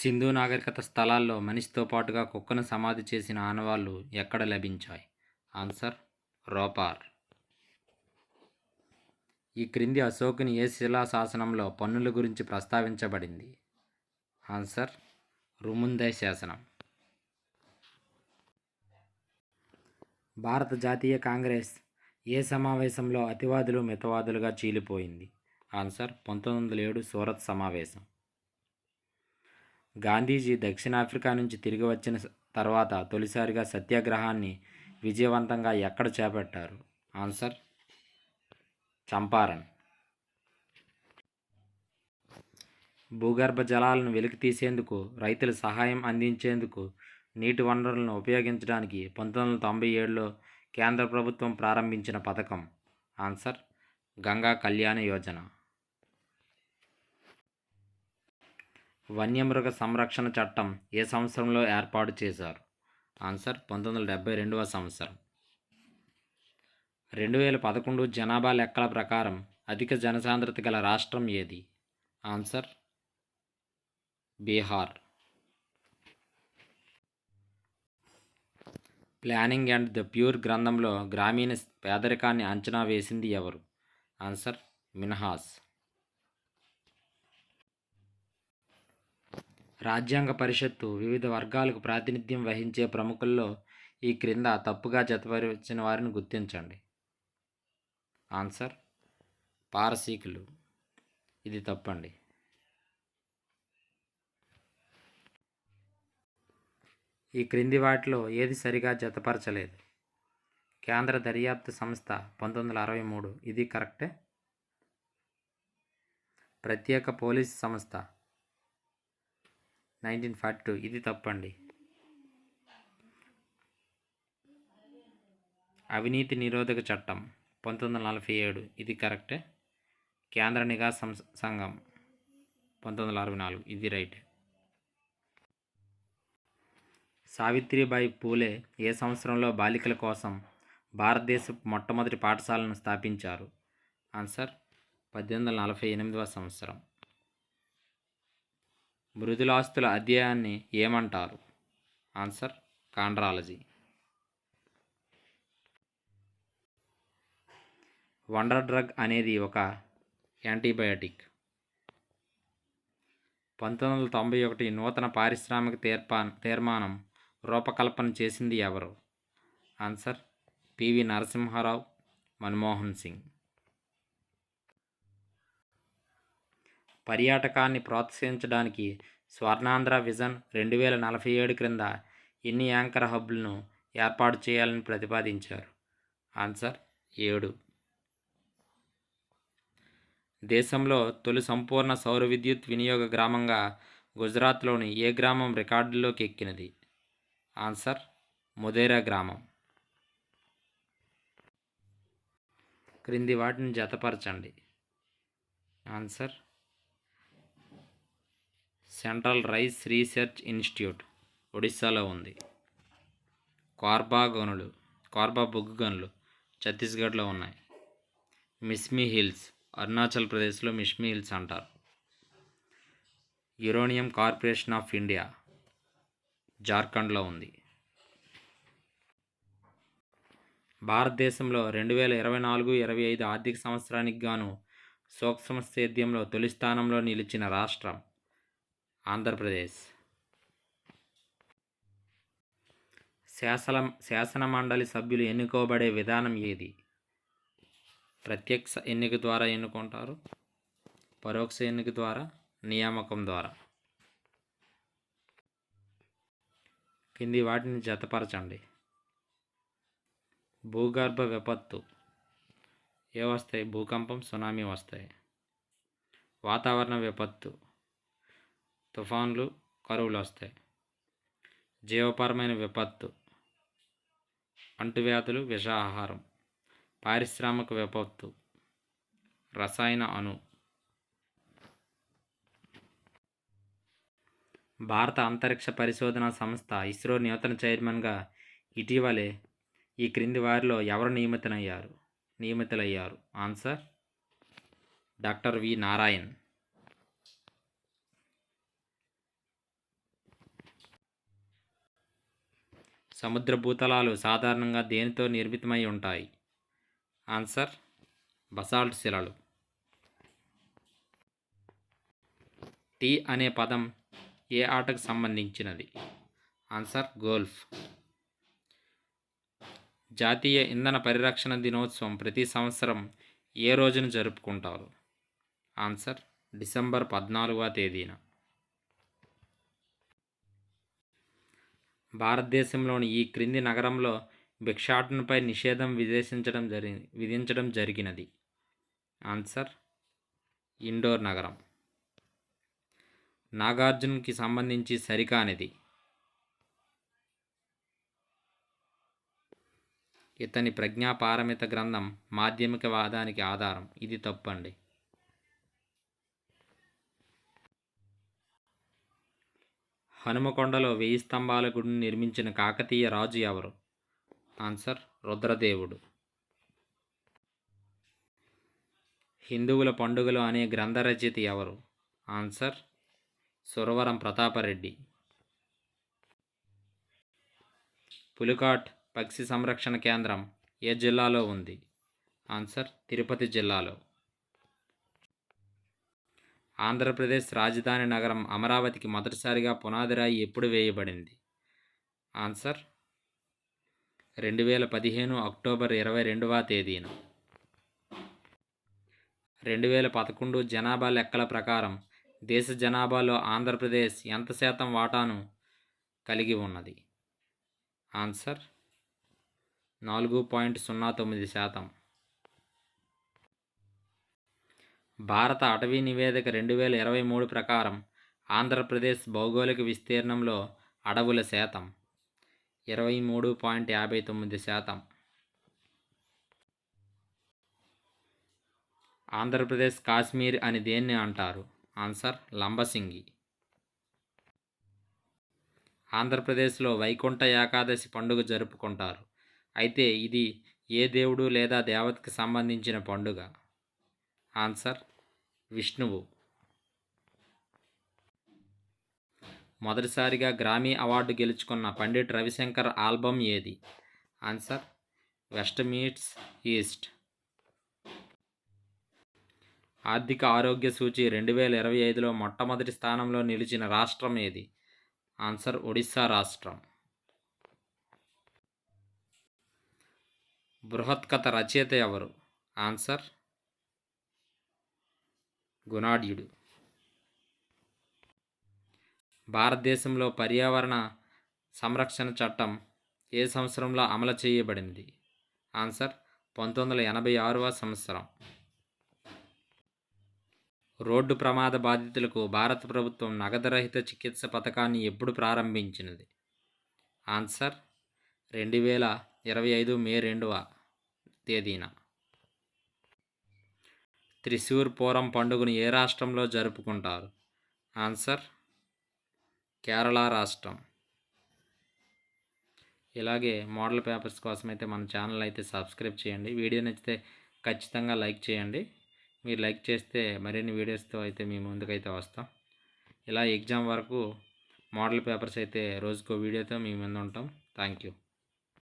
సింధు నాగరికత స్థలాల్లో మనిషితో పాటుగా కుక్కను సమాధి చేసిన ఆనవాళ్ళు ఎక్కడ లభించాయి? ఆన్సర్ రోపార్. ఈ క్రింది అశోకుని ఏ శిలా శాసనంలో పన్నుల గురించి ప్రస్తావించబడింది? ఆన్సర్ రుముందే శాసనం. భారత జాతీయ కాంగ్రెస్ ఏ సమావేశంలో అతివాదులు మితవాదులుగా చీలిపోయింది? ఆన్సర్ పంతొమ్మిది వందల ఏడు సూరత్ సమావేశం. గాంధీజీ దక్షిణాఫ్రికా నుంచి తిరిగి వచ్చిన తర్వాత తొలిసారిగా సత్యాగ్రహాన్ని విజయవంతంగా ఎక్కడ చేపట్టారు? ఆన్సర్ చంపారణ్. భూగర్భ జలాలను వెలికి తీసేందుకు రైతుల సహాయం అందించేందుకు నీటి వనరులను ఉపయోగించడానికి పంతొమ్మిది వందల తొంభై ఏడులో కేంద్ర ప్రభుత్వం ప్రారంభించిన పథకం. ఆన్సర్ గంగా కళ్యాణ యోజన. వన్యమృగ సంరక్షణ చట్టం ఏ సంవత్సరంలో ఏర్పాటు చేశారు? ఆన్సర్ పంతొమ్మిది వందల డెబ్బై రెండవ సంవత్సరం. రెండు వేల పదకొండు జనాభా లెక్కల ప్రకారం అధిక జనసాంద్రత గల రాష్ట్రం ఏది? Answer Bihar. Planning and the poor గ్రంథంలో గ్రామీణ పేదరికాన్ని అంచనా వేసింది ఎవరు? ఆన్సర్ మిన్హాస్. రాజ్యాంగ పరిషత్తు వివిధ వర్గాలకు ప్రాతినిధ్యం వహించే ప్రముఖుల్లో ఈ క్రింద తప్పుగా జతపరిచిన వారిని గుర్తించండి. ఆన్సర్ పారసీకులు. ఇది తప్పండి. ఈ క్రింది వాటిలో ఏది సరిగా జతపరచలేదు? కేంద్ర దర్యాప్తు సంస్థ పంతొమ్మిది వందల అరవై మూడు. ఇది కరెక్టే? ప్రత్యేక పోలీస్ సంస్థ నైన్టీన్ ఫార్టీ టూ. ఇది తప్పండి. అవినీతి నిరోధక చట్టం పంతొమ్మిది వందల నలభై ఏడు. ఇది కరెక్టే? కేంద్ర నిఘా సంస్ సంఘం పంతొమ్మిది వందల అరవై నాలుగు. ఇది రైట్. సావిత్రిబాయి పూలే ఏ సంవత్సరంలో బాలికల కోసం భారతదేశ మొట్టమొదటి పాఠశాలను స్థాపించారు? ఆన్సర్ పద్దెనిమిది వందల నలభై ఎనిమిదవ సంవత్సరం. మృదులాస్తుల అధ్యాయాన్ని ఏమంటారు? Answer chondrology. వండర్ డ్రగ్ అనేది ఒక యాంటీబయాటిక్. పంతొమ్మిది వందల తొంభై ఒకటి నూతన పారిశ్రామిక తీర్పా తీర్మానం రూపకల్పన చేసింది ఎవరు? Answer P V Narasimha Rao Manmohan Singh. పర్యాటకాన్ని ప్రోత్సహించడానికి స్వర్ణాంధ్ర విజన్ రెండు వేల నలభై ఏడు క్రింద ఎన్ని యాంకర్ హబ్లను ఏర్పాటు చేయాలని ప్రతిపాదించారు. ఆన్సర్ ఏడు. దేశంలో తొలి సంపూర్ణ సౌర విద్యుత్ వినియోగ గ్రామంగా గుజరాత్లోని ఏ గ్రామం రికార్డుల్లోకి ఎక్కినది? ఆన్సర్ ముదేరా గ్రామం. క్రింది వాటిని జతపరచండి. Answer central rice research institute ఒడిస్సాలో ఉంది. కార్బా గనులు కార్బా బొగ్గు గనులు ఛత్తీస్గఢ్లో ఉన్నాయి. మిస్మి హిల్స్ అరుణాచల్ ప్రదేశ్లో మిస్మి హిల్స్ అంటారు. యురోనియం కార్పొరేషన్ ఆఫ్ ఇండియా జార్ఖండ్లో ఉంది. భారతదేశంలో రెండు వేల ఇరవై నాలుగు ఇరవై ఐదు ఆర్థిక సంవత్సరానికి గాను సూక్ష్మ సేద్యంలో తొలి స్థానంలో నిలిచిన రాష్ట్రం ఆంధ్రప్రదేశ్. శాసన శాసన మండలి సభ్యులు ఎన్నుకోబడే విధానం ఏది? ప్రత్యక్ష ఎన్నిక ద్వారా ఎన్నుకుంటారు? పరోక్ష ఎన్నిక ద్వారా? నియామకం ద్వారా? కింది వాటిని జతపరచండి. భూగర్భ విపత్తు. ఏ వస్తాయి? భూకంపం సునామీ వస్తాయి. వాతావరణ విపత్తు. తుఫాన్లు కరువులు వస్తాయి. జీవపరమైన విపత్తు అంటువ్యాధులు విషాహారం పారిశ్రామిక విపత్తు రసాయన అణు. భారత అంతరిక్ష పరిశోధన సంస్థ ఇస్రో నూతన చైర్మన్గా ఇటీవలే ఈ క్రింది వారిలో ఎవరు నియమితులయ్యారు? నియమితులయ్యారు? Answer doctor V. నారాయణ్. సముద్ర భూతలాలు సాధారణంగా దేనితో నిర్మితమై ఉంటాయి? ఆన్సర్ బసాల్ట్ శిలలు. టీ అనే పదం ఏ ఆటకు సంబంధించినది? Answer golf. జాతీయ ఇంధన పరిరక్షణ దినోత్సవం ప్రతి సంవత్సరం ఏ రోజున జరుపుకుంటారు? ఆన్సర్ డిసెంబర్ పద్నాలుగవ తేదీన. భారతదేశంలోని ఈ క్రింది నగరంలో భిక్షాటనపై నిషేధం విధించడం జరి విధించడం జరిగినది. ఆన్సర్ ఇండోర్ నగరం. నాగార్జునకి సంబంధించి సరికానిది. ఇతని ప్రజ్ఞాపారమిత గ్రంథం మాధ్యమిక వాదానికి ఆధారం. ఇది తప్పండి. హనుమకొండలో వెయ్యి స్తంభాల గుడిని నిర్మించిన కాకతీయ రాజు ఎవరు? ఆన్సర్ రుద్రదేవుడు. హిందువుల పండుగలు అనే గ్రంథరచయిత ఎవరు? ఆన్సర్ సురవరం ప్రతాపరెడ్డి. పులికాట్ పక్షి సంరక్షణ కేంద్రం ఏ జిల్లాలో ఉంది? ఆన్సర్ తిరుపతి జిల్లాలో. ఆంధ్రప్రదేశ్ రాజధాని నగరం అమరావతికి మొదటిసారిగా పునాది రాయి ఎప్పుడు వేయబడింది? ఆన్సర్ రెండు వేల పదిహేను అక్టోబర్ ఇరవై రెండవ తేదీన. రెండు వేల పదకొండు జనాభా లెక్కల ప్రకారం దేశ జనాభాలో ఆంధ్రప్రదేశ్ ఎంత శాతం వాటాను కలిగి ఉన్నది? ఆన్సర్ నాలుగు పాయింట్ సున్నా తొమ్మిది శాతం. భారత అటవీ నివేదిక రెండు వేల ఇరవై మూడు ప్రకారం ఆంధ్రప్రదేశ్ భౌగోళిక విస్తీర్ణంలో అడవుల శాతం ఇరవై మూడు పాయింట్ యాభై తొమ్మిది శాతం. ఆంధ్రప్రదేశ్ కాశ్మీర్ అని దేన్ని అంటారు? ఆన్సర్ లంబసింగి. ఆంధ్రప్రదేశ్లో వైకుంఠ ఏకాదశి పండుగ జరుపుకుంటారు. అయితే ఇది ఏ దేవుడు లేదా దేవతకి సంబంధించిన పండుగ? ఆన్సర్ విష్ణువు. మొదటిసారిగా గ్రామీ అవార్డు గెలుచుకున్న పండిట్ రవిశంకర్ ఆల్బమ్ ఏది? Answer west meets east. ఆర్థిక ఆరోగ్య సూచి రెండు వేల ఇరవై ఐదులో మొట్టమొదటి స్థానంలో నిలిచిన రాష్ట్రం ఏది? ఆన్సర్ ఒడిస్సా రాష్ట్రం. బృహత్కథ రచయిత ఎవరు? ఆన్సర్ గుణాఢ్యుడు. భారతదేశంలో పర్యావరణ సంరక్షణ చట్టం ఏ సంవత్సరంలో అమలు చేయబడింది ఆన్సర్ పంతొమ్మిది వందల ఎనభై ఆరవ సంవత్సరం. రోడ్డు ప్రమాద బాధితులకు భారత ప్రభుత్వం నగదురహిత చికిత్స పథకాన్ని ఎప్పుడు ప్రారంభించినది? ఆన్సర్ రెండు వేల ఇరవై ఐదు మే రెండవ తేదీన. త్రిశూర్ పూరం పండుగను ఏ రాష్ట్రంలో జరుపుకుంటారు? ఆన్సర్ కేరళ రాష్ట్రం. ఇలాగే మోడల్ పేపర్స్ కోసం అయితే మన ఛానల్ అయితే సబ్స్క్రైబ్ చేయండి. వీడియో నచ్చితే ఖచ్చితంగా లైక్ చేయండి. మీరు లైక్ చేస్తే మరిన్ని వీడియోస్తో అయితే మీ ముందుకైతే వస్తాం. ఇలా ఎగ్జామ్ వరకు మోడల్ పేపర్స్ అయితే రోజుకో వీడియోతో మీ ముందు ఉంటాం థ్యాంక్ యూ.